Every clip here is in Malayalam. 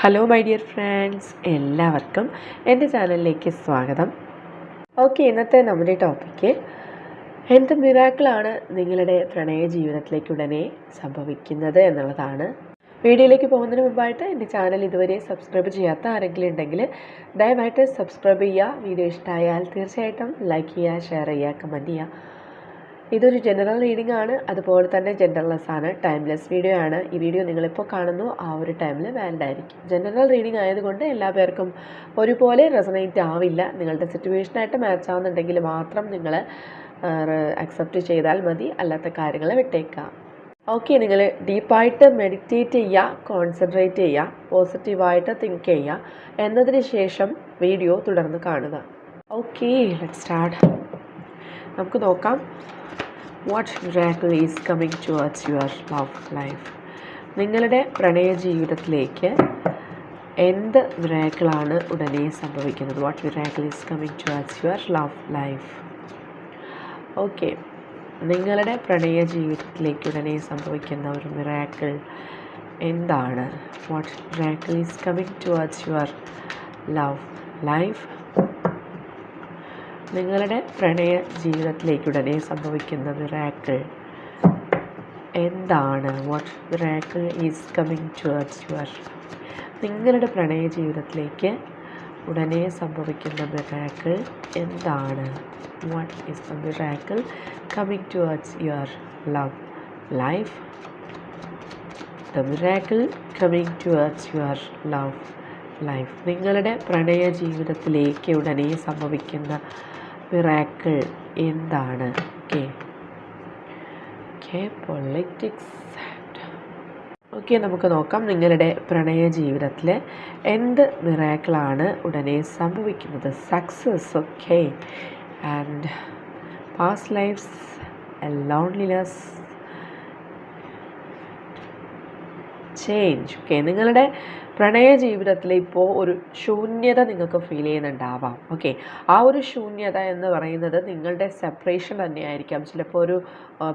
ഹലോ മൈ ഡിയർ ഫ്രണ്ട്സ് എല്ലാവർക്കും എന്റെ ചാനലിലേക്ക് സ്വാഗതം. ഓക്കെ ഇന്നത്തെ നമ്മുടെ ടോപ്പിക്ക് എന്ത് മിറാക്കിളാണ് നിങ്ങളുടെ പ്രണയ ജീവിതത്തിലേക്ക് ഉടനെ സംഭവിക്കുന്നത് എന്നുള്ളതാണ്. വീഡിയോയിലേക്ക് പോകുന്നതിന് മുമ്പായിട്ട് എന്റെ ചാനൽ ഇതുവരെ സബ്സ്ക്രൈബ് ചെയ്യാത്ത ആരെങ്കിലും ഉണ്ടെങ്കിൽ ദയവായിട്ട് സബ്സ്ക്രൈബ് ചെയ്യുക. വീഡിയോ ഇഷ്ടമായാൽ തീർച്ചയായിട്ടും ലൈക്ക് ചെയ്യുക ഷെയർ ചെയ്യുക കമന്റ് ചെയ്യുക. ഇതൊരു ജനറൽ റീഡിംഗ് ആണ്. അതുപോലെ തന്നെ ജെൻഡർലെസ് ആണ്. ടൈംലെസ് വീഡിയോ ആണ്. ഈ വീഡിയോ നിങ്ങളിപ്പോൾ കാണുന്നു. ആ ഒരു ടൈമിൽ വാലിഡ് ആയിരിക്കും. ജനറൽ റീഡിംഗ് ആയതുകൊണ്ട് എല്ലാ പേർക്കും ഒരുപോലെ റെസണേറ്റ് ആവില്ല. നിങ്ങളുടെ സിറ്റുവേഷനായിട്ട് മാച്ച് ആവുന്നുണ്ടെങ്കിൽ മാത്രം നിങ്ങൾ അക്സെപ്റ്റ് ചെയ്താൽ മതി. അല്ലാത്ത കാര്യങ്ങൾ വിട്ടേക്കാം ഓക്കെ നിങ്ങൾ ഡീപ്പായിട്ട് മെഡിറ്റേറ്റ് ചെയ്യുക കോൺസെൻട്രേറ്റ് ചെയ്യുക പോസിറ്റീവായിട്ട് തിങ്ക് ചെയ്യുക. എന്നതിന് ശേഷം വീഡിയോ തുടർന്ന് കാണുക. ഓക്കെ ലെറ്റ് സ്റ്റാർട്ട് നമുക്ക് നോക്കാം. What miracle is coming towards your love life നിങ്ങളുടെ പ്രണയ ജീവിതത്തിലേക്ക് എന്ത് മിറാക്കിളാണ് ഉടനെ സംഭവിക്കുന്നത്? What miracle is coming towards your love life okay നിങ്ങളുടെ പ്രണയ ജീവിതത്തിലേക്ക് ഉടനെ സംഭവിക്കുന്ന ഒരു മിറാക്കിൾ എന്താണ്? What miracle is coming towards your love life നിങ്ങളുടെ പ്രണയ ജീവിതത്തിലേക്ക് ഉടനെ സംഭവിക്കുന്ന മിറാക്കിൾ എന്താണ്? What miracle is coming towards your നിങ്ങളുടെ പ്രണയ ജീവിതത്തിലേക്ക് ഉടനെ സംഭവിക്കുന്ന മിറാക്കിൾ എന്താണ്? What is the miracle coming towards your love life the miracle coming towards your love life നിങ്ങളുടെ പ്രണയ ജീവിതത്തിലേക്ക് ഉടനെ സംഭവിക്കുന്ന മിറാക്കിൾ എന്താണ്? ഓക്കെ ഓക്കെ പൊളിറ്റിക്സ് ഓക്കെ നമുക്ക് നോക്കാം നിങ്ങളുടെ പ്രണയ ജീവിതത്തിൽ എന്ത് മിറാക്കിളാണ് ഉടനെ സംഭവിക്കുന്നത്? Success okay and past life's loneliness change okay നിങ്ങളുടെ പ്രണയ ജീവിതത്തിൽ ഇപ്പോൾ ഒരു ശൂന്യത നിങ്ങൾക്ക് ഫീൽ ചെയ്യുന്നുണ്ടാവാം. ഓക്കെ ആ ഒരു ശൂന്യത എന്ന് പറയുന്നത് നിങ്ങളുടെ സെപ്പറേഷൻ തന്നെയായിരിക്കാം. ചിലപ്പോൾ ഒരു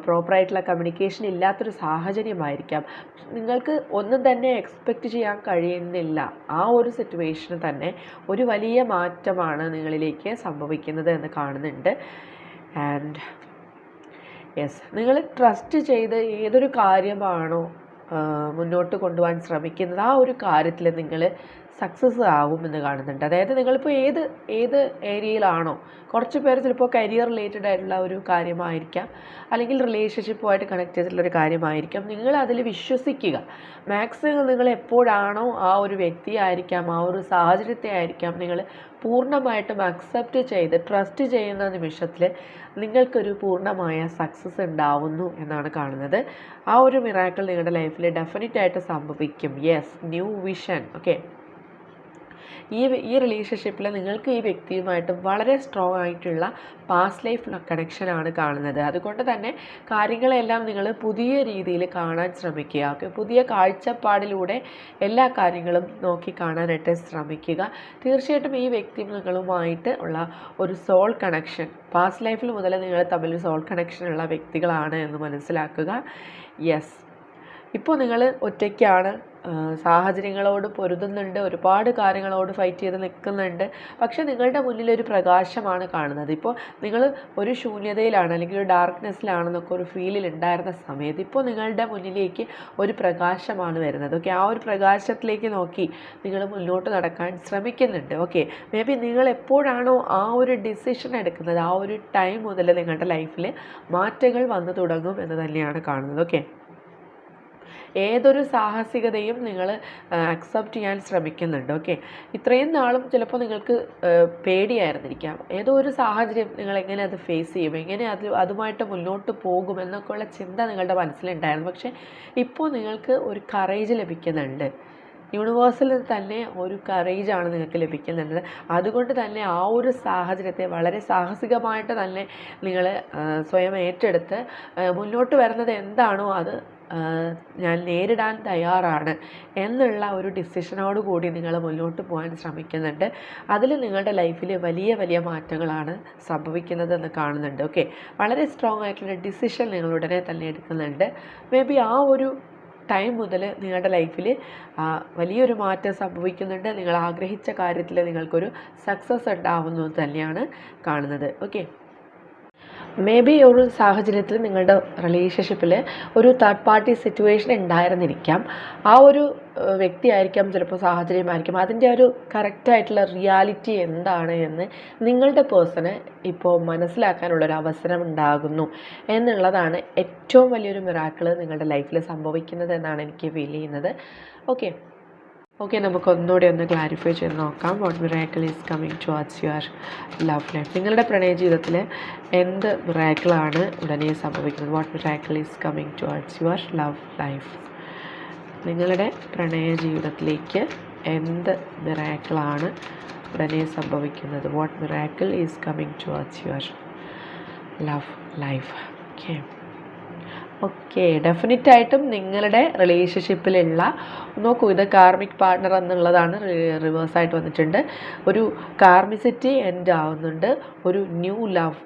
പ്രോപ്പറായിട്ടുള്ള കമ്മ്യൂണിക്കേഷൻ ഇല്ലാത്തൊരു സാഹചര്യമായിരിക്കാം. നിങ്ങൾക്ക് ഒന്നും തന്നെ എക്സ്പെക്റ്റ് ചെയ്യാൻ കഴിയുന്നില്ല. ആ ഒരു സിറ്റുവേഷന് തന്നെ ഒരു വലിയ മാറ്റമാണ് നിങ്ങളിലേക്ക് സംഭവിക്കുന്നത് എന്ന് കാണുന്നുണ്ട്. ആൻഡ് യെസ് നിങ്ങൾ ട്രസ്റ്റ് ചെയ്ത് ഏതൊരു കാര്യമാണോ മുന്നോട്ട് കൊണ്ടുപോകാൻ ശ്രമിക്കുന്നത്. ആ ഒരു കാര്യത്തിൽ നിങ്ങൾ സക്സസ് ആകുമെന്ന് കാണുന്നുണ്ട്. അതായത് നിങ്ങളിപ്പോൾ ഏത് ഏത് ഏരിയയിലാണോ കുറച്ച് പേർ ചിലപ്പോൾ കരിയർ റിലേറ്റഡ് ആയിട്ടുള്ള ഒരു കാര്യമായിരിക്കാം. അല്ലെങ്കിൽ റിലേഷൻഷിപ്പുമായിട്ട് കണക്ട് ചെയ്തിട്ടുള്ള ഒരു കാര്യമായിരിക്കാം. നിങ്ങൾ അതിൽ വിശ്വസിക്കുക. മാക്സിമം നിങ്ങൾ എപ്പോഴാണോ ആ ഒരു വ്യക്തിയായിരിക്കാം ആ ഒരു സാഹചര്യത്തെ ആയിരിക്കാം നിങ്ങൾ പൂർണമായിട്ടും അക്സെപ്റ്റ് ചെയ്ത് ട്രസ്റ്റ് ചെയ്യുന്ന നിമിഷത്തിൽ നിങ്ങൾക്കൊരു പൂർണമായ സക്സസ് ഉണ്ടാവുന്നു എന്നാണ് കാണുന്നത്. ആ ഒരു മിറാക്കിൾ നിങ്ങളുടെ ലൈഫിൽ ഡെഫിനറ്റ് ആയിട്ട് സംഭവിക്കും. യെസ് ന്യൂ വിഷൻ ഓക്കെ ഈ ഈ റിലേഷൻഷിപ്പിൽ നിങ്ങൾക്ക് ഈ വ്യക്തിയുമായിട്ട് വളരെ സ്ട്രോങ് ആയിട്ടുള്ള പാസ്റ്റ് ലൈഫ് കണക്ഷനാണ് കാണുന്നത്. അതുകൊണ്ട് തന്നെ കാര്യങ്ങളെല്ലാം നിങ്ങൾ പുതിയ രീതിയിൽ കാണാൻ ശ്രമിക്കുക. ഓക്കെ പുതിയ കാഴ്ചപ്പാടിലൂടെ എല്ലാ കാര്യങ്ങളും നോക്കി കാണാനായിട്ട് ശ്രമിക്കുക. തീർച്ചയായിട്ടും ഈ വ്യക്തി നിങ്ങളുമായിട്ട് ഉള്ള ഒരു സോൾ കണക്ഷൻ പാസ്റ്റ് ലൈഫിൽ മുതൽ നിങ്ങൾ തമ്മിൽ സോൾ കണക്ഷൻ ഉള്ള വ്യക്തികളാണ് എന്ന് മനസ്സിലാക്കുക. യെസ് ഇപ്പോൾ നിങ്ങൾ ഒറ്റയ്ക്കാണ് സാഹചര്യങ്ങളോട് പൊരുതുന്നുണ്ട് ഒരുപാട് കാര്യങ്ങളോട് ഫൈറ്റ് ചെയ്ത് നിൽക്കുന്നുണ്ട്. പക്ഷേ നിങ്ങളുടെ മുന്നിൽ ഒരു പ്രകാശമാണ് കാണുന്നത്. ഇപ്പോൾ നിങ്ങൾ ഒരു ശൂന്യതയിലാണ് അല്ലെങ്കിൽ ഒരു ഡാർക്ക്നെസ്സിലാണെന്നൊക്കെ ഒരു ഫീലിൽ ഉണ്ടായിരുന്ന സമയത്ത് ഇപ്പോൾ നിങ്ങളുടെ മുന്നിലേക്ക് ഒരു പ്രകാശമാണ് വരുന്നത്. ഓക്കെ ആ ഒരു പ്രകാശത്തിലേക്ക് നോക്കി നിങ്ങൾ മുന്നോട്ട് നടക്കാൻ ശ്രമിക്കുന്നുണ്ട്. ഓക്കെ മേ ബി നിങ്ങൾ എപ്പോഴാണോ ആ ഒരു ഡിസിഷൻ എടുക്കുന്നത് ആ ഒരു ടൈം മുതൽ നിങ്ങളുടെ ലൈഫിൽ മാറ്റങ്ങൾ വന്നു തുടങ്ങും എന്ന് തന്നെയാണ് കാണുന്നത്. ഓക്കെ ഏതൊരു സാഹസികതയും നിങ്ങൾ അക്സെപ്റ്റ് ചെയ്യാൻ ശ്രമിക്കുന്നുണ്ട്. ഓക്കെ ഇത്രയും നാളും ചിലപ്പോൾ നിങ്ങൾക്ക് പേടിയായിരുന്നിരിക്കാം. ഏതോ ഒരു സാഹചര്യം നിങ്ങൾ എങ്ങനെ അത് ഫേസ് ചെയ്യും? എങ്ങനെ അത് അതുമായിട്ട് മുന്നോട്ട് പോകും എന്നൊക്കെയുള്ള ചിന്ത നിങ്ങളുടെ മനസ്സിലുണ്ടായിരുന്നു. പക്ഷേ ഇപ്പോൾ നിങ്ങൾക്ക് ഒരു കറേജ് ലഭിക്കുന്നുണ്ട്. യൂണിവേഴ്സിൽ തന്നെ ഒരു കറേജാണ് നിങ്ങൾക്ക് ലഭിക്കുന്നത് അതുകൊണ്ട് തന്നെ ആ ഒരു സാഹചര്യത്തെ വളരെ സാഹസികമായിട്ട് തന്നെ നിങ്ങൾ സ്വയം ഏറ്റെടുത്ത് മുന്നോട്ട് വരുന്നത് എന്താണോ അത് ഞാൻ നേരിടാൻ തയ്യാറാണ് എന്നുള്ള ഒരു ഡിസിഷനോട് കൂടി നിങ്ങൾ മുന്നോട്ട് പോകാൻ ശ്രമിക്കുന്നുണ്ട്. അതിൽ നിങ്ങളുടെ ലൈഫിൽ വലിയ വലിയ മാറ്റങ്ങളാണ് സംഭവിക്കുന്നതെന്ന് കാണുന്നുണ്ട്. ഓക്കെ? വളരെ സ്ട്രോങ് ആയിട്ടുള്ള ഡിസിഷൻ നിങ്ങൾ ഉടനെ തന്നെ എടുക്കുന്നുണ്ട്. മേ ബി ആ ഒരു ടൈം മുതൽ നിങ്ങളുടെ ലൈഫിൽ വലിയൊരു മാറ്റം സംഭവിക്കുന്നുണ്ട്. നിങ്ങൾ ആഗ്രഹിച്ച കാര്യത്തിൽ നിങ്ങൾക്കൊരു സക്സസ് ഉണ്ടാവുന്നു തന്നെയാണ് കാണുന്നത്. ഓക്കെ? മേ ബി ഒരു സാഹചര്യത്തിൽ നിങ്ങളുടെ റിലേഷൻഷിപ്പിൽ ഒരു തേർഡ് പാർട്ടി സിറ്റുവേഷൻ ഉണ്ടായിരുന്നിരിക്കാം ആ ഒരു വ്യക്തിയായിരിക്കാം ചിലപ്പോൾ സാഹചര്യമായിരിക്കും. അതിന്റെ ഒരു കറക്റ്റായിട്ടുള്ള റിയാലിറ്റി എന്താണ് എന്ന് നിങ്ങളുടെ പേഴ്സണ് ഇപ്പോൾ മനസ്സിലാക്കാനുള്ളൊരു അവസരം ഉണ്ടാകുന്നു. എന്നുള്ളതാണ് ഏറ്റവും വലിയൊരു മിറാക്കിൾ നിങ്ങളുടെ ലൈഫിൽ സംഭവിക്കുന്നത് എന്നാണ് എനിക്ക് ഫീൽ ചെയ്യുന്നത്. ഓക്കെ ഓക്കെ നമുക്ക് ഒന്നുകൂടി ഒന്ന് ക്ലാരിഫൈ ചെയ്ത് നോക്കാം. What miracle is coming towards your love life നിങ്ങളുടെ പ്രണയ ജീവിതത്തിൽ എന്ത് മിറാക്കിളാണ് ഉടനെ സംഭവിക്കുന്നത്? What miracle is coming towards your love life നിങ്ങളുടെ പ്രണയ ജീവിതത്തിലേക്ക് എന്ത് മിറാക്കിളാണ് ഉടനെ സംഭവിക്കുന്നത്? What miracle is coming towards your love life okay okay definite ആയിട്ടും നിങ്ങളുടെ റിലേഷൻഷിപ്പിലുള്ള നോക്കൂ ഇത് കാർമിക് പാർട്ണർ എന്നുള്ളതാണ് റിവേഴ്സായിട്ട് വന്നിട്ടുണ്ട്. ഒരു കാർമിസിറ്റി എൻഡ് ആവുന്നുണ്ട്. ഒരു ന്യൂ ലവ്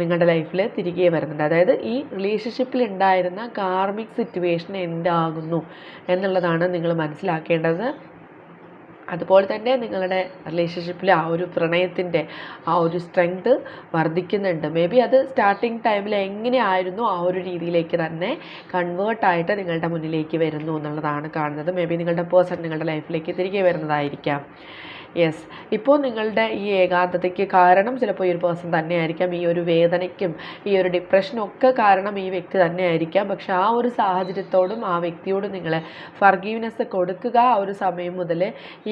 നിങ്ങളുടെ ലൈഫിൽ തിരികെ വരുന്നുണ്ട്. അതായത് ഈ റിലേഷൻഷിപ്പിൽ ഉണ്ടായിരുന്ന കാർമിക് സിറ്റുവേഷൻ എൻഡ് ആകുന്നു എന്നുള്ളതാണ് നിങ്ങൾ മനസ്സിലാക്കേണ്ടത്. അതുപോലെ തന്നെ നിങ്ങളുടെ റിലേഷൻഷിപ്പിൽ ആ ഒരു പ്രണയത്തിന്റെ ആ ഒരു സ്ട്രെങ്ത് വർദ്ധിക്കുന്നുണ്ട്. മേ ബി അത് സ്റ്റാർട്ടിങ് ടൈമിൽ എങ്ങനെയായിരുന്നു ആ ഒരു രീതിയിലേക്ക് തന്നെ കൺവേർട്ടായിട്ട് നിങ്ങളുടെ മുന്നിലേക്ക് വരുന്നു എന്നുള്ളതാണ് കാണുന്നത്. മേ ബി നിങ്ങളുടെ പേഴ്സൺ നിങ്ങളുടെ ലൈഫിലേക്ക് തിരികെ വരുന്നതായിരിക്കാം. യെസ് ഇപ്പോൾ നിങ്ങളുടെ ഈ ഏകാന്തതയ്ക്ക് കാരണം ചിലപ്പോൾ ഈ ഒരു പേഴ്സൺ തന്നെയായിരിക്കാം. ഈ ഒരു വേദനയ്ക്കും ഈ ഒരു ഡിപ്രഷനും ഒക്കെ കാരണം ഈ വ്യക്തി തന്നെയായിരിക്കാം. പക്ഷെ ആ ഒരു സാഹചര്യത്തോടും ആ വ്യക്തിയോടും നിങ്ങൾ ഫർഗീവ്നെസ് കൊടുക്കുക ആ ഒരു സമയം മുതൽ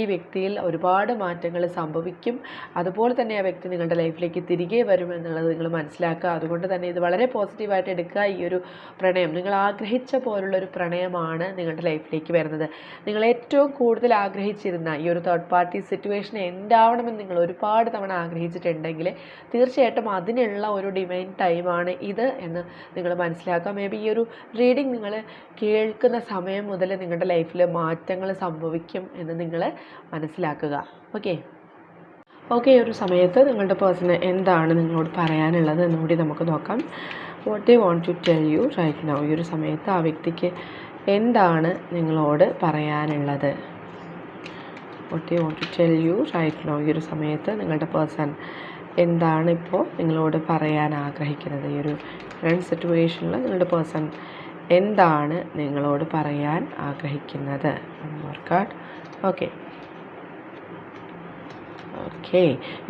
ഈ വ്യക്തിയിൽ ഒരുപാട് മാറ്റങ്ങൾ സംഭവിക്കും. അതുപോലെ തന്നെ ആ വ്യക്തി നിങ്ങളുടെ ലൈഫിലേക്ക് തിരികെ വരും എന്നുള്ളത് നിങ്ങൾ മനസ്സിലാക്കുക. അതുകൊണ്ട് തന്നെ ഇത് വളരെ പോസിറ്റീവായിട്ട് എടുക്കുക. ഈ ഒരു പ്രണയം നിങ്ങൾ ആഗ്രഹിച്ച പോലുള്ളൊരു പ്രണയമാണ് നിങ്ങളുടെ ലൈഫിലേക്ക് വരുന്നത്. നിങ്ങൾ ഏറ്റവും കൂടുതൽ ആഗ്രഹിച്ചിരുന്ന ഈ ഒരു തേർഡ് പാർട്ടി സിറ്റുവേഷൻ എന്താവണമെന്ന് നിങ്ങൾ ഒരുപാട് തവണ ആഗ്രഹിച്ചിട്ടുണ്ടെങ്കിൽ തീർച്ചയായിട്ടും അതിനുള്ള ഒരു ഡിവൈൻ ടൈമാണ് ഇത് എന്ന് നിങ്ങൾ മനസ്സിലാക്കുക. മേ ബി ഈ ഒരു റീഡിങ് നിങ്ങൾ കേൾക്കുന്ന സമയം മുതൽ നിങ്ങളുടെ ലൈഫിൽ മാറ്റങ്ങൾ സംഭവിക്കും എന്ന് നിങ്ങൾ മനസ്സിലാക്കുക. ഓക്കെ ഓക്കെ ഒരു സമയത്ത് നിങ്ങളുടെ പേഴ്സണ് എന്താണ് നിങ്ങളോട് പറയാനുള്ളത് എന്നുകൂടി നമുക്ക് നോക്കാം. What I want to tell you right now ഈ ഒരു സമയത്ത് ആ വ്യക്തിക്ക് എന്താണ് നിങ്ങളോട് പറയാനുള്ളത്? What you want to tell you right now ഈ ഒരു സമയത്ത് നിങ്ങളുടെ പേഴ്സൺ എന്താണ് ഇപ്പോൾ നിങ്ങളോട് പറയാൻ ആഗ്രഹിക്കുന്നത്? ഈ ഒരു ഫ്രണ്ട് സിറ്റുവേഷനിൽ നിങ്ങളുടെ പേഴ്സൺ എന്താണ് നിങ്ങളോട് പറയാൻ ആഗ്രഹിക്കുന്നത്? Card okay okay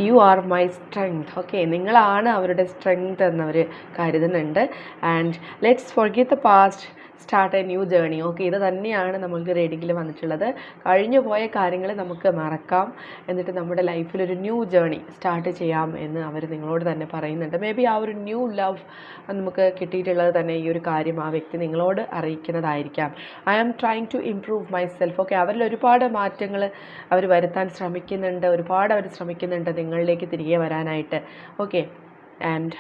you are my strength okay നിങ്ങളാണ് അവരുടെ സ്ട്രെങ്ത് എന്നവർ കരുതുന്നുണ്ട്. And let's forget the past start a new journey okay ഇത് തന്നെയാണ് നമ്മൾക്ക് റീഡിങ്ങിൽ വന്നിട്ടുള്ളത്. കഴിഞ്ഞു പോയ കാര്യങ്ങൾ നമുക്ക് മറക്കാം. എന്നിട്ട് നമ്മുടെ ലൈഫിൽ ഒരു ന്യൂ ജേണി സ്റ്റാർട്ട് ചെയ്യാം എന്ന് അവർ നിങ്ങളോട് തന്നെ പറയുന്നുണ്ട്. മേ ബി ആ ഒരു ന്യൂ ലവ് നമുക്ക് കിട്ടിയിട്ടുള്ളത് തന്നെ ഈ ഒരു കാര്യം ആ വ്യക്തി നിങ്ങളോട് അറിയിക്കുന്നതായിരിക്കാം. I am trying to improve myself okay അവരിൽ ഒരുപാട് മാറ്റങ്ങൾ അവർ വരുത്താൻ ശ്രമിക്കുന്നുണ്ട്. ഒരുപാട് അവർ ശ്രമിക്കുന്നുണ്ട് നിങ്ങളിലേക്ക് തിരികെ വരാനായിട്ട്. Okay and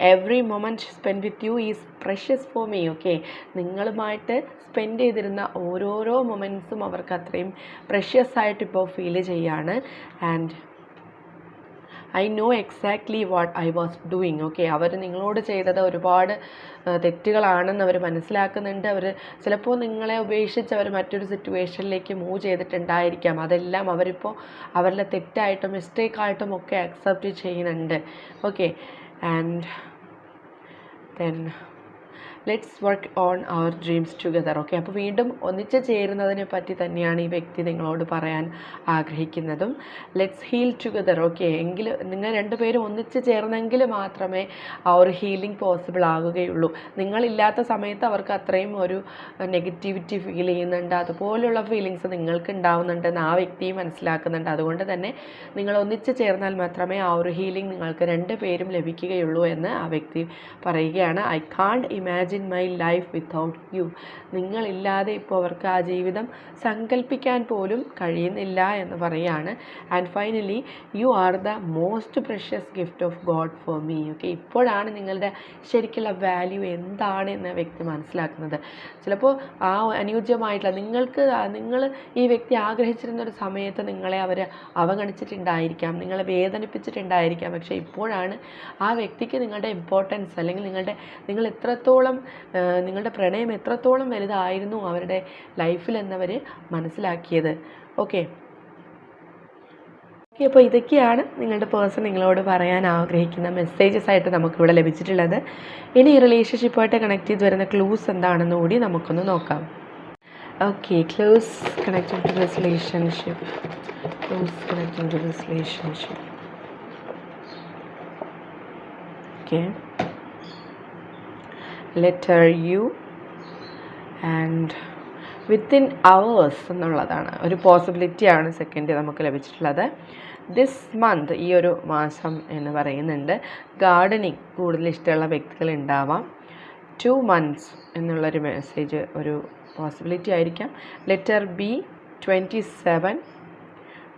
every moment spend with you is precious for me okay നിങ്ങളുമായിട്ട് സ്പെൻഡ് ചെയ്തിരുന്ന ഓരോരോ മൊമെന്റ്സും അവർക്ക് അത്രയും പ്രഷ്യസ് ആയിട്ട് ഇപ്പോൾ ഫീൽ ചെയ്യാണ്. And I know exactly what I was doing okay അവർ നിങ്ങളോട് ചെയ്തത് ഒരുപാട് തെറ്റുകളാണെന്ന് അവർ മനസ്സിലാക്കുന്നുണ്ട്. അവർ ചിലപ്പോൾ നിങ്ങളെ ഉപേക്ഷിച്ച് അവർ മറ്റൊരു സിറ്റുവേഷനിലേക്ക് മൂവ് ചെയ്തിട്ടുണ്ടായിരിക്കാം. അതെല്ലാം അവരിപ്പോൾ അവരുടെ തെറ്റായിട്ടും മിസ്റ്റേക്കായിട്ടും ഒക്കെ അക്സെപ്റ്റ് ചെയ്യുന്നുണ്ട് okay and then let's work on our dreams together okay അപ്പോൾ വീണ്ടും ഒന്നിച്ച് ചേരുന്നതിനെ പറ്റി തന്നെയാണ് ഈ വ്യക്തി നിങ്ങളോട് പറയാൻ ആഗ്രഹിക്കുന്നതും. ലെറ്റ്സ് ഹീൽ ടുഗദർ ഓക്കെ എങ്കിൽ നിങ്ങൾ രണ്ടുപേരും ഒന്നിച്ച് ചേർന്നെങ്കിൽ മാത്രമേ ആ ഒരു ഹീലിംഗ് പോസിബിൾ ആകുകയുള്ളൂ. നിങ്ങളില്ലാത്ത സമയത്ത് അവർക്ക് അത്രയും ഒരു നെഗറ്റിവിറ്റി ഫീൽ ചെയ്യുന്നുണ്ട്. അതുപോലുള്ള ഫീലിങ്സ് നിങ്ങൾക്ക് ഉണ്ടാവുന്നുണ്ടെന്ന് ആ വ്യക്തിയും മനസ്സിലാക്കുന്നുണ്ട്. അതുകൊണ്ട് തന്നെ നിങ്ങൾ ഒന്നിച്ച് ചേർന്നാൽ മാത്രമേ ആ ഒരു ഹീലിംഗ് നിങ്ങൾക്ക് രണ്ട് പേരും ലഭിക്കുകയുള്ളൂ എന്ന് ആ വ്യക്തി പറയുകയാണ്. I can't imagine my life without you നിങ്ങളില്ലാതെ ഇപ്പോൾ അവർക്ക് ആ ജീവിതം സങ്കല്പിക്കാൻ പോലും കഴിയുന്നില്ല എന്ന് പറയാണ്. And finally you are the most precious gift of God for me okay ഇപ്പോഴാണ് നിങ്ങളുടെ ശരിക്കുള്ള വാല്യൂ എന്താണ് എന്ന് വ്യക്തി മനസ്സിലാക്കുന്നത്. ചിലപ്പോൾ ആ അനുയോജ്യമായിട്ടുള്ള നിങ്ങൾക്ക് നിങ്ങൾ ഈ വ്യക്തി ആഗ്രഹിച്ചിരുന്ന ഒരു സമയത്ത് നിങ്ങളെ അവർ അവഗണിച്ചിട്ടുണ്ടായിരിക്കാം നിങ്ങളെ വേദനിപ്പിച്ചിട്ടുണ്ടായിരിക്കാം. പക്ഷേ ഇപ്പോഴാണ് ആ വ്യക്തിക്ക് നിങ്ങളുടെ ഇമ്പോർട്ടൻസ് അല്ലെങ്കിൽ നിങ്ങളുടെ നിങ്ങൾ എത്രത്തോളം നിങ്ങളുടെ പ്രണയം എത്രത്തോളം വലുതായിരുന്നു അവരുടെ ലൈഫിൽ എന്നവർ മനസ്സിലാക്കിയത്. ഓക്കെ. ഓക്കെ അപ്പോൾ ഇതൊക്കെയാണ് നിങ്ങളുടെ പേഴ്സൺ നിങ്ങളോട് പറയാൻ ആഗ്രഹിക്കുന്ന മെസ്സേജസ് ആയിട്ട് നമുക്കിവിടെ ലഭിച്ചിട്ടുള്ളത്. ഇനി ഈ റിലേഷൻഷിപ്പായിട്ട് കണക്ട് ചെയ്ത് വരുന്ന ക്ലൂസ് എന്താണെന്ന് കൂടി നമുക്കൊന്ന് നോക്കാം. Okay clues connecting to this relationship clues connecting to this relationship okay. Letter U and within hours എന്നുള്ളതാണ്. ഒരു പോസിബിലിറ്റിയാണ് സെക്കൻഡ് നമുക്ക് ലഭിച്ചിട്ടുള്ളത്. ദിസ് മന്ത് ഈ ഒരു മാസം എന്ന് പറയുന്നുണ്ട്. ഗാർഡനിങ് കൂടുതൽ ഇഷ്ടമുള്ള വ്യക്തികൾ ഉണ്ടാവാം. ടു മന്ത്സ് എന്നുള്ളൊരു മെസ്സേജ് ഒരു പോസിബിലിറ്റി ആയിരിക്കാം. Letter B twenty seven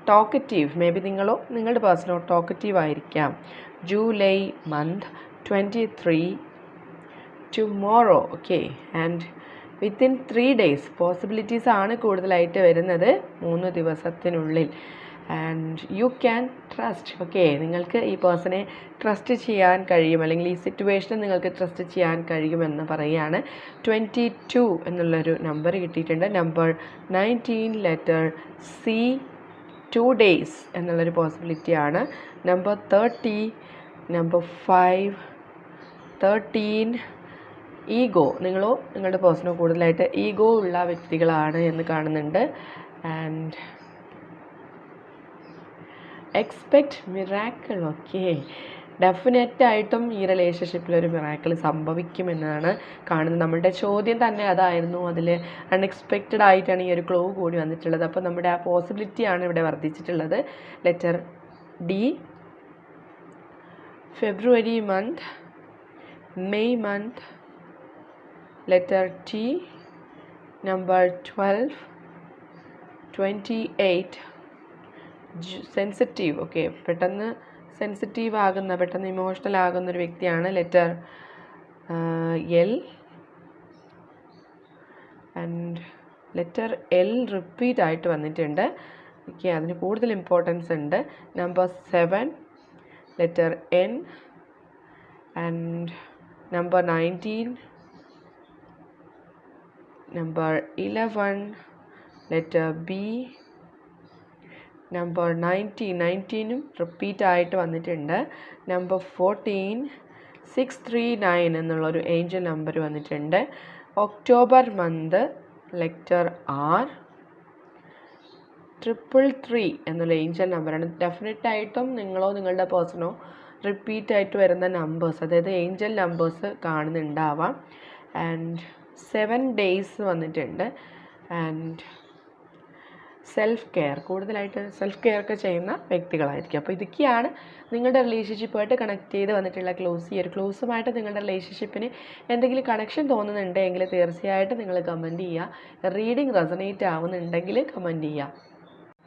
talkative maybe നിങ്ങളോ നിങ്ങളുടെ പേഴ്സണോ ടോക്കറ്റീവ് ആയിരിക്കാം. July month twenty three tomorrow okay and within three days possibilities ആണ് കൂടുതലായിട്ട് വരുന്നത് മൂന്ന് ദിവസത്തിനുള്ളിൽ. And you can trust okay നിങ്ങൾക്ക് ഈ പേഴ്സണെ ട്രസ്റ്റ് ചെയ്യാൻ കഴിയും. അല്ലെങ്കിൽ ഈ സിറ്റുവേഷനെ നിങ്ങൾക്ക് ട്രസ്റ്റ് ചെയ്യാൻ കഴിയുമെന്ന് പറയുകയാണ്. ട്വന്റി ടു എന്നുള്ളൊരു നമ്പർ കിട്ടിയിട്ടുണ്ട്. Number nineteen letter C two days എന്നുള്ളൊരു പോസിബിലിറ്റിയാണ് number thirty number five thirteen ego നിങ്ങളോ നിങ്ങളുടെ പേഴ്സണോ കൂടുതലായിട്ട് ഈഗോ ഉള്ള വ്യക്തികളാണ് എന്ന് കാണുന്നുണ്ട്. ആൻഡ് എക്സ്പെക്റ്റ് മിറാക്കിൾ ഓക്കെ ഡെഫിനറ്റായിട്ടും ഈ റിലേഷൻഷിപ്പിൽ ഒരു മിറാക്കിൾ സംഭവിക്കുമെന്നാണ് കാണുന്നത്. നമ്മളുടെ ചോദ്യം തന്നെ അതായിരുന്നു. അതിൽ അൺഎക്സ്പെക്റ്റഡ് ആയിട്ടാണ് ഈ ഒരു ക്ലോ കൂടി വന്നിട്ടുള്ളത്. അപ്പോൾ നമ്മുടെ ആ പോസിബിലിറ്റിയാണ് ഇവിടെ വർദ്ധിച്ചിട്ടുള്ളത്. Letter D February month May month T number twelve twenty eight sensitive okay പെട്ടെന്ന് സെൻസിറ്റീവ് ആകുന്ന പെട്ടെന്ന് ഇമോഷണൽ ആകുന്ന ഒരു വ്യക്തിയാണ് letter L and letter L repeat ആയിട്ട് വന്നിട്ടുണ്ട്. ഓക്കെ അതിന് കൂടുതൽ ഇമ്പോർട്ടൻസ് ഉണ്ട്. Number seven letter N and number nineteen number eleven letter B number nineteen നയന്റീനും repeat ആയിട്ട് വന്നിട്ടുണ്ട്. Number fourteen six three nine എന്നുള്ളൊരു ഏഞ്ചൽ നമ്പർ വന്നിട്ടുണ്ട്. October month letter R triple three എന്നുള്ള ഏഞ്ചൽ നമ്പറാണ് ഡെഫിനറ്റ് ആയിട്ടും നിങ്ങളോ നിങ്ങളുടെ പേഴ്സണോ റിപ്പീറ്റ് ആയിട്ട് വരുന്ന നമ്പേഴ്സ് അതായത് ഏഞ്ചൽ നമ്പേഴ്സ് കാണുന്നുണ്ടാവാം. ആൻഡ് സെവൻ ഡേയ്സ് വന്നിട്ടുണ്ട്. ആൻഡ് സെൽഫ് കെയർ കൂടുതലായിട്ട് സെൽഫ് കെയർ ഒക്കെ ചെയ്യുന്ന വ്യക്തികളായിരിക്കും. അപ്പോൾ ഇതൊക്കെയാണ് നിങ്ങളുടെ റിലേഷൻഷിപ്പുമായിട്ട് കണക്ട് ചെയ്ത് വന്നിട്ടുള്ള ക്ലോസ് ഈ ഒരു ക്ലോസുമായിട്ട് നിങ്ങളുടെ റിലേഷൻഷിപ്പിന് എന്തെങ്കിലും കണക്ഷൻ തോന്നുന്നുണ്ടെങ്കിൽ തീർച്ചയായിട്ടും നിങ്ങൾ കമന്റ് ചെയ്യുക. റീഡിങ് റെസനേറ്റ് ആവുന്നുണ്ടെങ്കിൽ കമന്റ് ചെയ്യുക.